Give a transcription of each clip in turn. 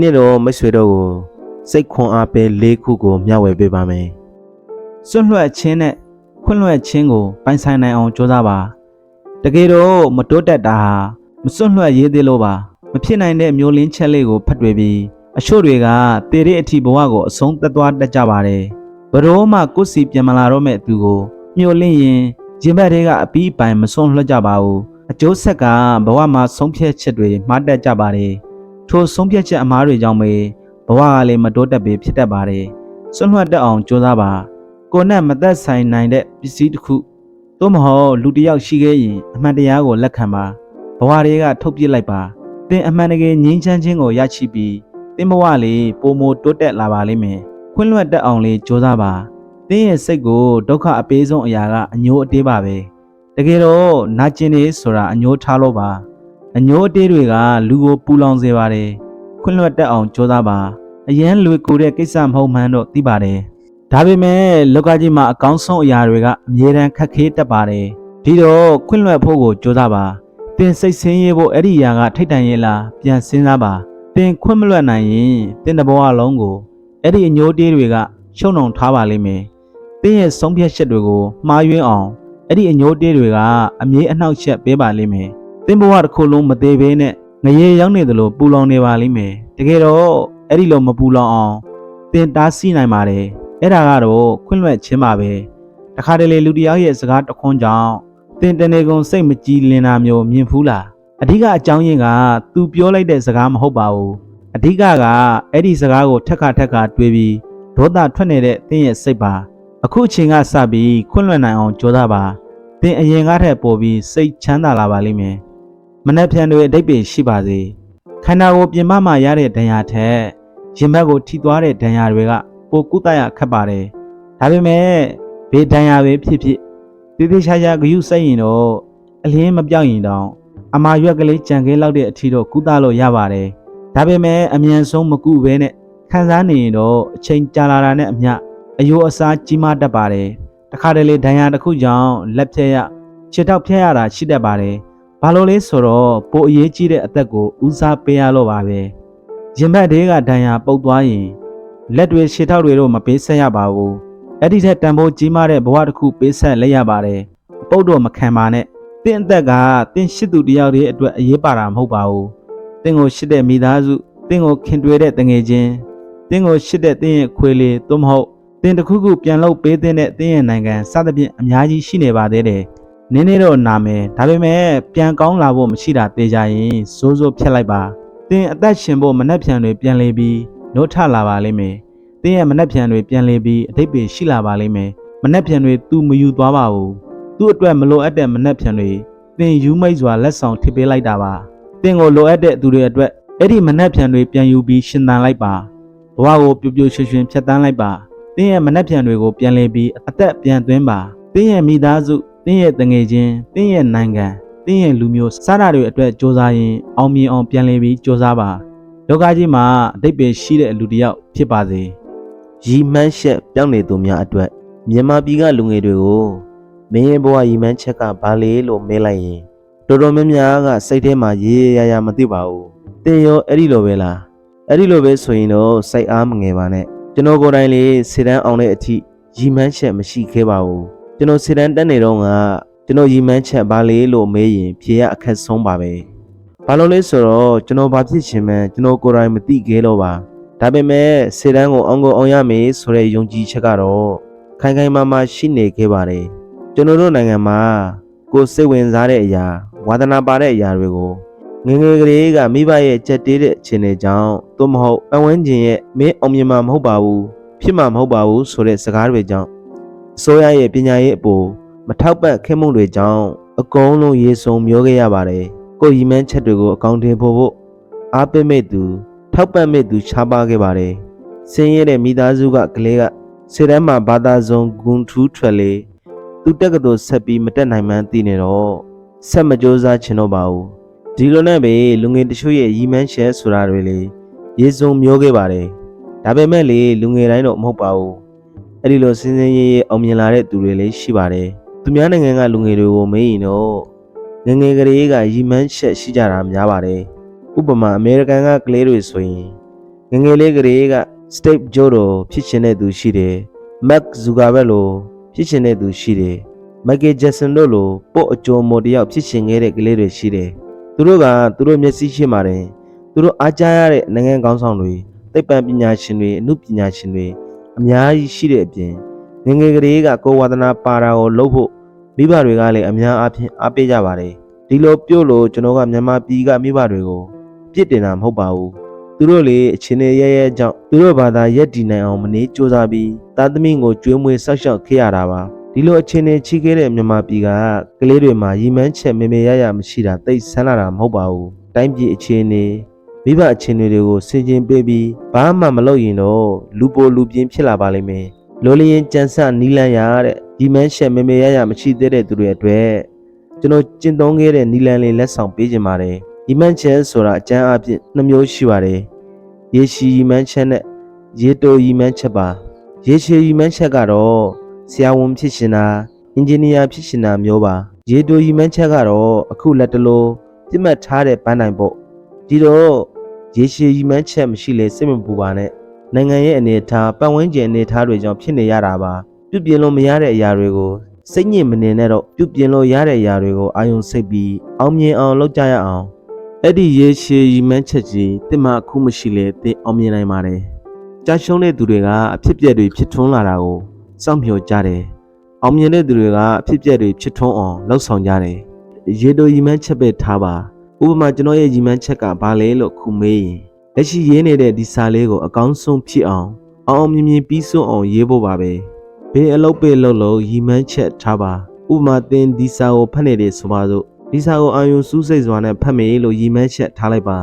နေ့တော့မိတ်ဆွေတို့ကိုစိတ်ခွန်အားပေး၄ခုကိုမျှဝေပေးပါမယ်စွန့်လွှတ်ခြင်းနဲ့ခွင့်လွှတ်ခြင်းကိုပိုင်ဆိုင်နိုင်အောင်ကြိုးစားပါတကယ်တော့မတိုးတက်တာဟာမစွန့်လွှတ်ရေးသေးလို့ပါမဖြစ်နိုင်တဲ့မျိုးလင်းချက်လေးကိုဖတ်တွေ့ပြီးအချို့တွေကတေတဲ့အထိဘဝကိုအဆုံးသက်သွားတတ်ကြပါတယ်ဘရောမှကိုယ်စီပြန်မလာတော့မဲ့သူကိုမျှော်လင့်ရင်ရင်ဘတ်တွေကအပီးပိုင်မစွန့်လွှတ်ကြပါဘူးအကျိုးဆက်ကဘဝမှာဆုံးဖြတ်ချက်တွေမှားတတ်ကြပါတယ် ထိုဆုံးဖြတ်ချက်အမားတွေကြောင့်ပဲဘဝကလည်းမတိုးတက်ပေဖြစ်တတ်ပါတယ်စွန့်လွှတ်တတ်အောင်ကြိုးစားပါကိုနဲ့မသက်ဆိုင်နိုင်တဲ့ပစ္စည်းတစ်ခုသို့မဟုတ်လူတစ်ယောက်ရှိခဲ့ရင်အမှန်တရားကိုလက်ခံပါဘဝတွေကထုတ်ပြစ်လိုက်ပါသင်အမှန်တကယ်ငြိမ်းချမ်းခြင်းကိုရရှိပြီးသင်ဘဝလေးပိုမိုတိုးတက်လာပါလိမ့်မယ်ခွင့်လွှတ်တတ်အောင်လေးကြိုးစားပါသင်ရဲ့စိတ်ကိုဒုက္ခအပေးဆုံးအရာကအညိုးအတေးပါပဲတကယ်တော့နာကျင်နေဆိုတာအညိုးထားလို့ပါ အညိုးအတေးတွေကလူကိုပူလောင်စေပါတယ်ခွင့်လွှတ်တတ်အောင်ကြိုးစားပါအရန်လွေကူတဲ့ကိစ္စမဟုတ်မှန်းတော့သိပါတယ်ဒါပေမဲ့လောကကြီးမှာအကောင်းဆုံးအရာတွေကအမြဲတမ်းခက်ခဲတတ်ပါတယ်ဒီတော့ခွင့်လွှတ်ဖို့ကိုကြိုးစားပါသင်စိတ်ဆင်းရဲဖို့အဲ့ဒီအရာကထိတ်တန့်ရဲ့လားပြန်စဉ်းစားပါသင်ခွင့်မလွှတ်နိုင်ရင်သင်တဘောအလုံးကိုအဲ့ဒီအညိုးတေးတွေကရှုံနှောင်ထားပါလိမ့်မယ်သင်ရဲ့ဆုံးဖြတ်ချက်တွေကိုမှားယွင်းအောင်အဲ့ဒီအညိုးတေးတွေကအမြဲအနှောက်အယှက်ပေးပါလိမ့်မယ် သင်ဘဝတစ်ခုလုံးမသေးဘဲနဲ့ငရေရောက်နေသလိုပူလောင်နေပါလိမ့်မယ်တကယ်တော့အဲ့ဒီလိုမပူလောင်အောင်သင်တားဆီးနိုင်ပါတယ်အဲ့ဒါကတော့ခွင့်လွှတ်ခြင်းပါပဲတခါတလေလူတစ်ယောက်ရဲ့စကားတခွန်းကြောင့်တင်တနေကုန်စိတ်မကြည်လင်တာမျိုးမြင်ဖူးလားအဓိကအကြောင်းရင်းက तू ပြောလိုက်တဲ့စကားမဟုတ်ပါဘူးအဓိကကအဲ့ဒီစကားကိုထက်ခါထက်ခါတွေးပြီးဒေါသထွက်နေတဲ့တင်းရဲ့စိတ်ပါအခုအချိန်ကစပြီးခွင့်လွှတ်နိုင်အောင်ကြိုးစားပါတင်းအရင်ကထက်ပိုပြီးစိတ်ချမ်းသာလာပါလိမ့်မယ် မနှက်ဖြန်တွေအတိတ်ပဲရှိပါစေခန္ဓာကိုယ်ပြင်ပမှာရတဲ့ဒဏ်ရာထက်ရင်ဘတ်ကိုထိသွားတဲ့ဒဏ်ရာတွေကပိုကုသရခက်ပါတယ်။ဒါပေမဲ့ဘေးဒဏ်ရာပဲဖြစ်ဖြစ်တိတိကျကျဂယုစိုက်ရင်တော့အလင်းမပြောက်ရင်တောင်အမာရွက်ကလေးကြံခဲလောက်တဲ့အထီတော့ကုသလို့ရပါတယ်။ဒါပေမဲ့အမြန်ဆုံးမကုဘဲနဲ့ခံစားနေရင်တော့အချိန်ကြာလာတာနဲ့အမျှအယိုးအစားကြီးမားတတ်ပါတယ်။တခါတလေဒဏ်ရာတစ်ခုကြောင့်လက်ဖြတ်ရခြေထောက်ဖြတ်ရတာရှိတတ်ပါတယ်။ ဘာလို့လဲဆိုတော့ပိုအရေးကြီးတဲ့အသက်ကိုဦးစားပေးရလို့ပါပဲ။ရင်ဘတ်တွေကဒဏ်ရာပုတ်သွားရင်လက်တွေခြေထောက်တွေတော့မပေးဆက်ရပါဘူးအဲ့ဒီထက်တန်ဖိုးကြီးမားတဲ့ဘဝတစ်ခုပေးဆက်လက်ရပါတယ်အပုတ်တော့မခံပါနဲ့တင့်အသက်ကတင့်ရှိသူတယောက်တည်းအတွက်အရေးပါတာမဟုတ်ပါဘူးတင့်ကိုရှိတဲ့မိသားစုတင့်ကိုခင်တွေ့တဲ့တငယ်ချင်းတင့်ကိုရှိတဲ့တင့်ရဲ့ခွေးလေးသို့မဟုတ်တင်တစ်ခုခုပြန်လုပ်ပေးတဲ့တင်းရဲ့နိုင်ငံစသဖြင့်အများကြီးရှိနေပါသေးတယ်။ နင်းနေတော့နာမယ်ဒါပေမဲ့ပြန်ကောင်းလာဖို့မရှိတာတေးကြရင်စိုးစိုးဖြတ်လိုက်ပါ။တင်းအသက်ရှင်ဖို့မနှက်ဖြန်တွေပြန်လေပြီးနှုတ်ထလာပါလိမ့်မယ်။တင်းရဲ့မနှက်ဖြန်တွေပြန်လေပြီးအတိတ်ပဲရှိလာပါလိမ့်မယ်။မနှက်ဖြန်တွေ तू မယူသွားပါဘူး။ तू အတွက်မလိုအပ်တဲ့မနှက်ဖြန်တွေတင်းယူမိတ်စွာလက်ဆောင်ထိပေးလိုက်တာပါ။တင်းကိုလိုအပ်တဲ့သူတွေအတွက်အဲ့ဒီမနှက်ဖြန်တွေပြန်ယူပြီးရှင်သန်လိုက်ပါ။ဘဝကိုပြိုပြိုရွှင်ရွှင်ဖြတ်တန်းလိုက်ပါ။တင်းရဲ့မနှက်ဖြန်တွေကိုပြန်လေပြီးအသက်ပြန်သွင်းပါ။တင်းရဲ့မိသားစု တင်းရဲ့တငယ်ချင်းတင်းရဲ့နိုင်ငံတင်းရဲ့လူမျိုးစတာတွေအတွက်စ조사ရင်အောင်မြင်အောင်ပြန်လည်ပြီးစ조사ပါလောကကြီးမှာအတိတ်ပဲရှိတဲ့လူတစ်ယောက်ဖြစ်ပါစေ ရီမန်းရှက်ပြောင်းနေသူများအတွက်မြန်မာပြည်ကလူငယ်တွေကိုမင်းရဲ့ဘဝရီမန်းချက်ကဘာလေလို့မေးလိုက်ရင်တော်တော်များများကစိတ်ထဲမှာရေရရမသိပါဘူးတင်ရောအဲ့ဒီလိုပဲလားအဲ့ဒီလိုပဲဆိုရင်တော့စိတ်အားမငယ်ပါနဲ့ကျွန်တော်ကိုယ်တိုင်လေးစေတန်းအောင်တဲ့အထိရီမန်းချက်မရှိခဲ့ပါဘူး ကျွန်တော်စေတန်းတက်နေတော့ကကျွန်တော်ရီမန်းချက်ဘာလေလို့မေးရင်ဖြေရအခက်ဆုံးပါပဲဘာလို့လဲဆိုတော့ကျွန်တော်ဘာဖြစ်ချင်မှန်းကျွန်တော်ကိုယ်တိုင်မသိခဲ့လို့ပါဒါပေမဲ့စေတန်းကိုအောင်ကိုအောင်ရမယ်ဆိုတဲ့ယုံကြည်ချက်ကတော့ခိုင်ခိုင်မာမာရှိနေခဲ့ပါတယ်ကျွန်တော်တို့နိုင်ငံမှာကိုယ်စိတ်ဝင်စားတဲ့အရာဝါသနာပါတဲ့အရာတွေကိုငယ်ငယ်ကလေးကမိဘရဲ့ကြက်တေးတဲ့အခြေအနေကြောင့်သို့မဟုတ်ပတ်ဝန်းကျင်ရဲ့မင်းအောင်မြင်မှာမဟုတ်ပါဘူးဖြစ်မှာမဟုတ်ပါဘူးဆိုတဲ့စကားတွေကြောင့် အစိုးရရဲ့ပညာရေးအပေါ်မထောက်ပံ့ခဲ့မှုတွေကြောင့်အကုန်လုံးရေစုံမျောခဲ့ရပါတယ်ကိုယ်ရီမန်းချက်တွေကိုအကောင့်တင်ဖို့ဖို့အားပေးမဲ့သူထောက်ပံ့မဲ့သူရှားပါခဲ့ပါတယ်။ဆင်းရဲတဲ့မိသားစုကကလေးကစေတမ်းမှာဘာသာစုံဂွန်ထူးထွက်လေသူတက်ကတော်ဆက်ပြီးမတက်နိုင်မှန်းသိနေတော့ဆက်မကြိုးစားချင်တော့ပါဘူး။ဒီလိုနဲ့ပဲလူငယ်တချို့ရဲ့ရီမန်းရှယ်ဆိုတာတွေလေရေစုံမျိုးခဲ့ပါတယ်။ဒါပေမဲ့လေလူငယ်တိုင်းတော့မဟုတ်ပါဘူး။ အဲ့ဒီလိုစင်းစင်းရဲရဲအောင်မြင်လာတဲ့သူတွေလည်းရှိပါတယ်။သူများနိုင်ငံကလူငယ်တွေကိုမေးရင်တော့ငယ်ငယ်ကလေးကရီမန်းရှက်ရှိကြတာများပါတယ်။ဥပမာအမေရိကန်ကကလေးတွေဆိုရင်ငယ်ငယ်လေးကလေးက Steve Jobs လိုဖြစ်ချင်တဲ့သူရှိတယ် Mark Zuckerberg လိုဖြစ်ချင်တဲ့သူရှိတယ် Michael Jackson တို့လိုပို့အကျော်မော်တယောက်ဖြစ်ချင်ခဲ့တဲ့ကလေးတွေရှိတယ်သူတို့ကသူတို့မျက်စိရှိမှတယ်သူတို့အားကြားရတဲ့နိုင်ငံကောင်းဆောင်တွေသိပ္ပံပညာရှင်တွေအမှုပညာရှင်တွေ အများကြီးရှိတဲ့အပြင်ငယ်ငယ်ကလေးကကိုယ်ဝါသနာပါတာကိုလုပ်ဖို့မိဘတွေကလည်းအများအားဖြင့်အားပေးကြပါတယ်ဒီလိုပြုတ်လို့ကျွန်တော်ကမြန်မာပြည်ကမိဘတွေကိုပြစ်တင်တာမဟုတ်ပါဘူးသူတို့လေအချင်းတွေရဲရဲကြောင့်သူတို့ဘာသာရက်တည်နိုင်အောင်မနေစူးစမ်းပြီးသားသမီးကိုကျွေးမွေးဆောက်ရှောက်ခဲ့ရတာပါဒီလိုအချင်းတွေချီခဲ့တဲ့မြန်မာပြည်ကကလေးတွေမှာရီမန်းချက်မေမေရရမရှိတာတိတ်ဆန်းလာတာမဟုတ်ပါဘူးတိုင်းပြည်အချင်းတွေ မိဘအချင်းတွေကိုစင်ကျင်ပေးပြီးဘာမှမလုပ်ရင်တော့လူပိုလူပြင်းဖြစ်လာပါလိမ့်မယ်လိုလျင်ကြံစနီးလန်းရတဲ့ရီမန်းချက်မေမေရရမရှိသေးတဲ့သူတွေအတွက်ကျွန်တော်ကျင့်သုံးခဲ့တဲ့နီလန်လေးလက်ဆောင်ပေးခြင်းပါတယ်ရီမန်းချက်ဆိုတာအကျမ်းအပြည့်နှမျိုးရှိပါတယ်ရေရှည်ရီမန်းချက်နဲ့ရေတိုရီမန်းချက်ပါရေရှည်ရီမန်းချက်ကတော့ဆရာဝန်ဖြစ်ရှင်တာအင်ဂျင်နီယာဖြစ်ရှင်တာမျိုးပါရေတိုရီမန်းချက်ကတော့အခုလက်တလို့ပြစ်မှတ်ထားတဲ့ပန်းတိုင်ပေါ့ဒီတော့ ရေရှည်ရီမန်းချက်မရှိလေစိတ်မပူပါနဲ့နိုင်ငံရဲ့အနေအထားပတ်ဝန်းကျင်အနေအထားတွေကြောင့်ဖြစ်နေရတာပါပြုပြင်လို့မရတဲ့အရာတွေကိုစိတ်ညစ်မနေနဲ့တော့ပြုပြင်လို့ရတဲ့အရာတွေကိုအာရုံစိတ်ပြီးအောင်မြင်အောင်လုပ်ကြရအောင်အဲ့ဒီရေရှည်ရီမန်းချက်ကြီးတင်မအခုမရှိလေတင်အောင်မြင်နိုင်ပါတယ်။ကြာရှုံးတဲ့သူတွေကအဖြစ်ပြက်တွေဖြစ်ထွန်းလာတာကိုစောင့်မျှော်ကြတယ်။အောင်မြင်တဲ့သူတွေကအဖြစ်ပြက်တွေဖြစ်ထွန်းအောင်လှုပ်ဆောင်ကြတယ်။ရေတိုရီမန်းချက်ပဲထားပါ။ ဥပမာကျွန်တော်ရဲ့ရီမန်းချက်ကဘာလဲလို့ခုမေးရင်လက်ရှိရေးနေတဲ့ဒီစာလေးကိုအကောင်းဆုံးဖြစ်အောင်အောင်အောင်မြင်မြင်ပြီးဆုံးအောင်ရေးဖို့ပါပဲ။ဘေးအလုပ်ပဲလုပ်လို့ရီမန်းချက်ထားပါ။ဥပမာသင်ဒီစာကိုဖတ်နေတယ်ဆိုပါစို့ဒီစာကိုအာယုံစူးစိတ်စွာနဲ့ဖတ်မေလို့ရည်မှန်းချက်ထားလိုက်ပါ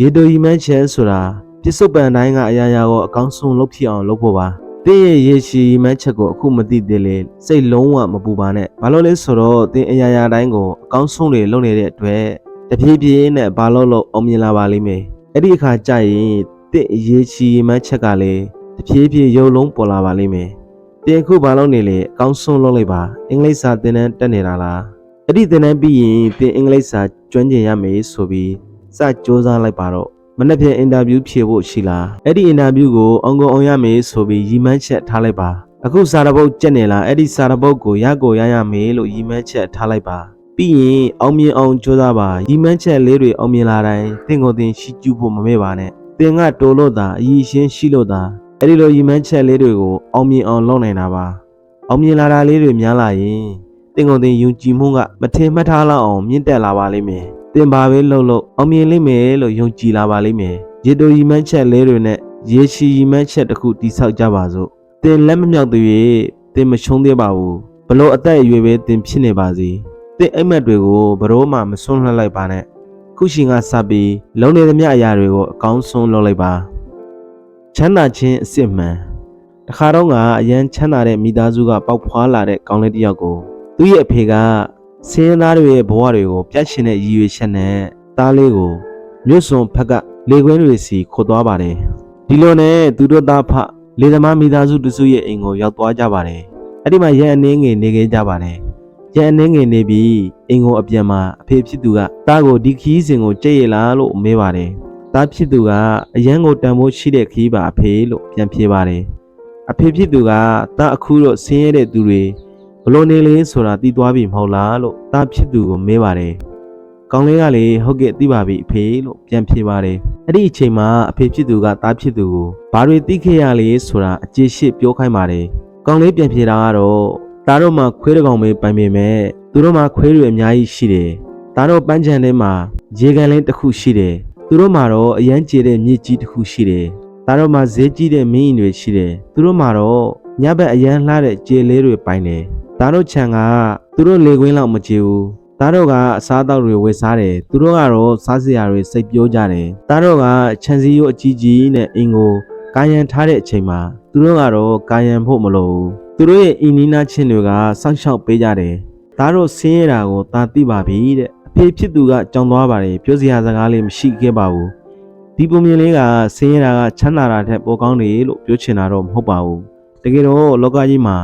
ရေတိုရည်မှန်းချက်ဆိုတာပြစ္ဆုတ်ပံတိုင်းကအရာရာကိုအကောင်းဆုံးလုပ်ဖြစ်အောင်လုပ်ဖို့ပါတင်းရဲ့ရေရှည်ရည်မှန်းချက်ကိုအခုမသိသေးလေစိတ်လုံးဝမပူပါနဲ့ဘာလို့လဲဆိုတော့တင်းအရာရာတိုင်းကိုအကောင်းဆုံးတွေလုပ်နေတဲ့အတွက် တပြေးပြေးနဲ့ဘာလို့လို့အောင်မြင်လာပါလိမ့်မယ်အဲ့ဒီအခါကျရင်တင်းရေရှည်ရည်မှန်းချက်ကလည်းတပြေးပြေးရုပ်လုံးပေါ်လာပါလိမ့်မယ်တင်းအခုဘာလုပ်နေလဲအကောင်းဆုံးလုပ်လိုက်ပါအင်္ဂလိပ်စာသင်တန်းတက်နေတာလားအဲ့ဒီသင်တန်းပြီးရင်သင်အင်္ဂလိပ်စာကျွမ်းကျင်ရမယ်ဆိုပြီးစစူးစမ်းလိုက်ပါတော့မနေ့ပြန်အင်တာဗျူးဖြေဖို့ရှိလားအဲ့ဒီအင်တာဗျူးကိုအောင်ကုန်အောင်ရမယ်ဆိုပြီးရည်မှန်းချက်ထားလိုက်ပါအခုစာတပုတ်ကြက်နေလားအဲ့ဒီစာတပုတ်ကိုရကိုရရမယ်လို့ရည်မှန်းချက်ထားလိုက်ပါ ပြီးရင်အောင်မြင်အောင်ကြိုးစားပါရည်မှန်းချက်လေးတွေအောင်မြင်လာတိုင်းသင်ကိုယ်သင်ရှိကျူးဖို့မမေ့ပါနဲ့သင်ကတိုးလို့သာအည်ရှင်းရှိလို့သာအဲ့ဒီလိုရည်မှန်းချက်လေးတွေကိုအောင်မြင်အောင်လုပ်နိုင်တာပါအောင်မြင်လာတာလေးတွေများလာရင်တင်ကုန်တင်ယုံကြည်မှုကမထင်မှတ်ထားလောက်အောင်မြင့်တက်လာပါလိမ့်မယ်။တင်ပါပဲလှုပ်လို့အောင်မြင်လိမ့်မယ်လို့ယုံကြည်လာပါလိမ့်မယ်။ရေတိုရီမန်းချက်လေးတွေနဲ့ရေရှည်ရီမန်းချက်တစ်ခုတိဆောက်ကြပါစို့။တင်လက်မမြောက်သေး၍တင်မချုံသေးပါဘူး။ဘလို့အသက်အရွယ်ပဲတင်ဖြစ်နေပါစေ။ တင်အိမ်မက်တွေကိုဘလို့မှမစွန့်လွှတ်လိုက်ပါနဲ့။ခုရှင်ကစပြီးလုံနေသမျှအရာတွေကိုအကောင်းဆုံးလုပ်လိုက်ပါ။ချမ်းသာခြင်းအစစ်မှန်တခါတော့ကအရန်ချမ်းသာတဲ့မိသားစုကပေါက်ဖွာလာတဲ့ကောင်းလေးတစ်ယောက်ကိုသူ့ရဲ့အဖေကစင်းရဲသားတွေရဲ့ဘဝတွေကိုပြတ်ရှင်တဲ့ရည်ရွယ်ချက်နဲ့သားလေးကိုမြို့စွန်ဖက်ကလေကွင်းတွေစီခေါ်သွားပါတယ်ဒီလိုနဲ့သူတို့သားဖလေသမားမိသားစုတစုရဲ့အိမ်ကိုရောက်သွားကြပါတယ်အဲ့ဒီမှာရန်အနေငယ်နေခဲ့ကြပါတယ် ရန်အနေငယ်နေပြီးအိမ်ကိုအပြန်မှာအဖေဖြစ်သူကသားကိုဒီခီးစဉ်ကိုကြည့်ရလားလို့မေးပါတယ်သားဖြစ်သူကအရန်ကိုတန်ဖိုးရှိတဲ့ခီးပါအဖေလို့ပြန်ဖြေပါတယ်အဖေဖြစ်သူကသားအခုတော့ဆင်းရဲတဲ့သူတွေဘလို့နေလဲဆိုတာသိသွားပြီမဟုတ်လားလို့သားဖြစ်သူကိုမေးပါတယ်။ကောင်းလေးကလေဟုတ်ကဲ့သိပါပြီအဖေလို့ပြန်ဖြေပါတယ်။အဲ့ဒီအချိန်မှာအဖေဖြစ်သူကသားဖြစ်သူကိုဘာတွေသိခဲ့ရလဲဆိုတာအကျေရှိပြောခိုင်းပါတယ်။ကောင်းလေးပြန်ဖြေတာကတော့ သားတို့မှခွေးတစ်ကောင်ပဲပိုင်ပေမဲ့သူတို့မှခွေးတွေအများကြီးရှိတယ်။သားတို့ပန်းချံထဲမှာရေကန်လင်းတစ်ခုရှိတယ်။သူတို့မှတော့အရန်ကျေတဲ့မြစ်ကြီးတစ်ခုရှိတယ်။သားတို့မှဈေးကြီးတဲ့မင်းရင်တွေရှိတယ်။သူတို့မှတော့ညဘက်အရန်လှတဲ့ကျေလေးတွေပိုင်တယ်။သားတို့ခြံကသူတို့လေကွင်းလောက်မကြည့်ဘူး။သားတို့ကအစားအသောက်တွေဝယ်စားတယ်။သူတို့ကတော့စားစရာတွေစိတ်ပြောကြတယ်။သားတို့ကခြံစည်းရိုးအကြီးကြီးနဲ့အင်ကိုကာယံထားတဲ့အချိန်မှာသူတို့ကတော့ကာယံဖို့မလိုဘူး။ သူတို့ရဲ့အင်းနီနာချင်းတွေကစောင့်ရှောက်ပေးကြတယ်။သားတို့ဆင်းရဲတာကိုသားသိပါပြီတဲ့အဖေဖြစ်သူကကြောင်သွားပါတယ်ပြောစရာစကားလေးမရှိခဲ့ပါဘူး။ဒီပုံမြင်လေးကဆင်းရဲတာကချမ်းသာတာထက်ပိုကောင်းတယ်လို့ပြောချင်တာတော့မဟုတ်ပါဘူး။တကယ်တော့လောကကြီးမှာ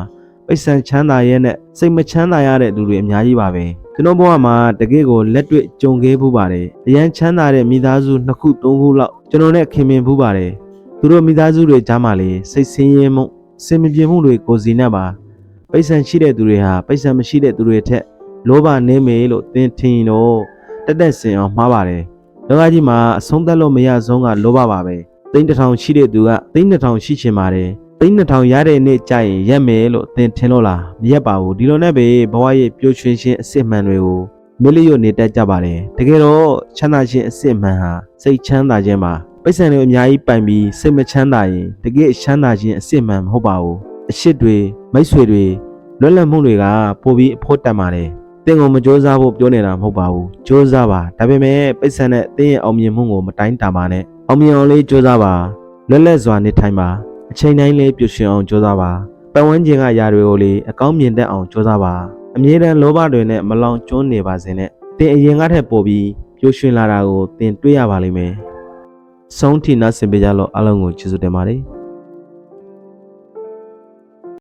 ပိတ်ဆံချမ်းသာရဲ့နဲ့စိတ်မချမ်းသာရတဲ့လူတွေအများကြီးပါပဲကျွန်တော်ဘဝမှာတကယ်ကိုလက်တွေ့ကြုံခဲ့ဖူးပါတယ်အရန်ချမ်းသာတဲ့မိသားစုနှစ်ခုသုံးခုလောက်ကျွန်တော်နဲ့ခင်မင်ဖူးပါတယ်သူတို့မိသားစုတွေကြားမှာလေစိတ်ဆင်းရဲမှု စင်မပြေမှုတွေကိုစီနဲ့ပါပိတ်ဆံရှိတဲ့သူတွေဟာပိတ်ဆံမရှိတဲ့သူတွေထက်လောဘနေမေလို့သင်ထင်ရင်တော့တက်တက်စင်အောင်မှားပါတယ်လောကကြီးမှာအဆုံးသတ်လို့မရဆုံးကလောဘပါပဲသိန်းတစ်ထောင်ရှိတဲ့သူကသိန်းတစ်ထောင်ရှိချင်ပါတယ်သိန်းတစ်ထောင်ရတဲ့နေ့ကြာရင်ရက်မယ်လို့သင်ထင်လို့လားမရက်ပါဘူးဒီလိုနဲ့ပဲဘဝရဲ့ပျော်ရွှင်ခြင်းအစစ်မှန်တွေကိုမလျော့နေတတ်ကြပါတယ်တကယ်တော့ချမ်းသာခြင်းအစစ်မှန်ဟာစိတ်ချမ်းသာခြင်းပါ ပိဿံတွေအများကြီးပိုင်ပြီးစိတ်မချမ်းသာရင်တကယ်ချမ်းသာခြင်းအစစ်မှန်မဟုတ်ပါဘူးအရှစ်တွေမိတ်ဆွေတွေလွတ်လပ်မှုတွေကပိုပြီးအဖို့တတ်ပါတယ်တင်းကိုမကြိုးစားဖို့ပြောနေတာမဟုတ်ပါဘူးကြိုးစားပါဒါပေမဲ့ပိဿံနဲ့တင်းရဲ့အောင်မြင်မှုကိုမတိုင်းတာပါနဲ့အောင်မြင်အောင်လေးကြိုးစားပါလွတ်လပ်စွာနေထိုင်ပါအချိန်တိုင်းလေးပျော်ရွှင်အောင်ကြိုးစားပါပတ်ဝန်းကျင်ကຢာတွေကိုလေအကောင်းမြင်တတ်အောင်ကြိုးစားပါအမြဲတမ်းလောဘတွေနဲ့မလောင်ကျွမ်းနေပါစေနဲ့တင်းအရင်ကထက်ပိုပြီးပျော်ရွှင်လာတာကိုတင်းတွေ့ရပါလိမ့်မယ် ဆုံးထိနာဆင်ပေးကြလို့အားလုံးကိုကျေးဇူးတင်ပါတယ်